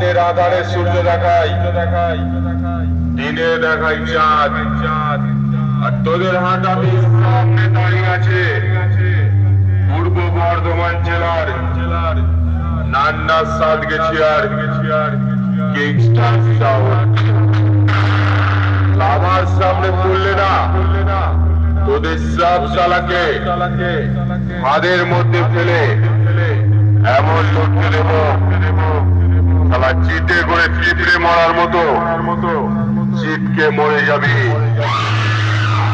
রাতের আধারে সূর্য দেখাই দিনে দেখাই চাঁদ। চাঁদ আর তোদের হাঁটাতে সামনে দাঁড়িয়ে আছে। পূর্ব বর্ধমান জেলার জেলার নান্না সাদ গেছি আর কিংস্টার সাউথ আমার সামনে পড়লে না। তোদের সব চালাকে। হাদের মধ্যে ফেলে। এমন লড়তে দেব। শালা চিটে করে চিপড়ে মরার মতো। চিটকে মরে যাবি।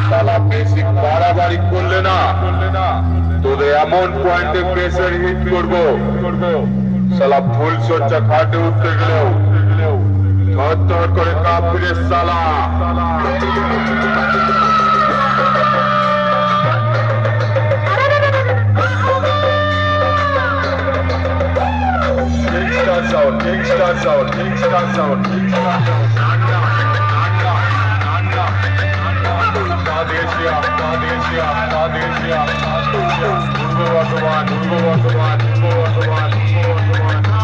শালা বেশি বাড়াবাড়ি করলে না। তোদের এমন পয়েন্টে প্রেসার হিট করব। শালা ফুল সজ্জা খাটে উঠতে গেলেও। থর করে কাঁপড়ে শালা। out, kicks guns out, kicks guns out, kicks guns out. भगवान भगवान भगवान भगवान भगवान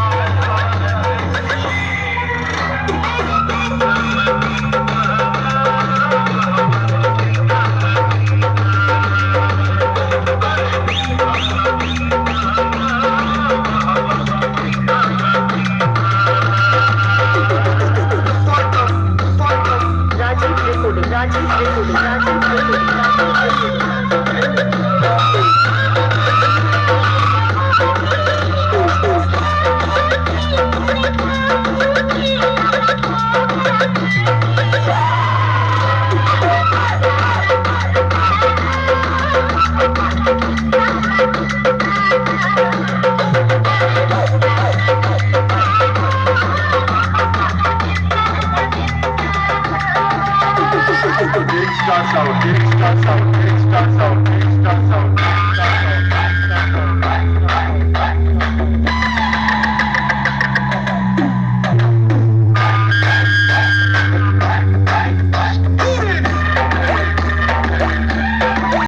starts out, it starts out, it starts out, it out.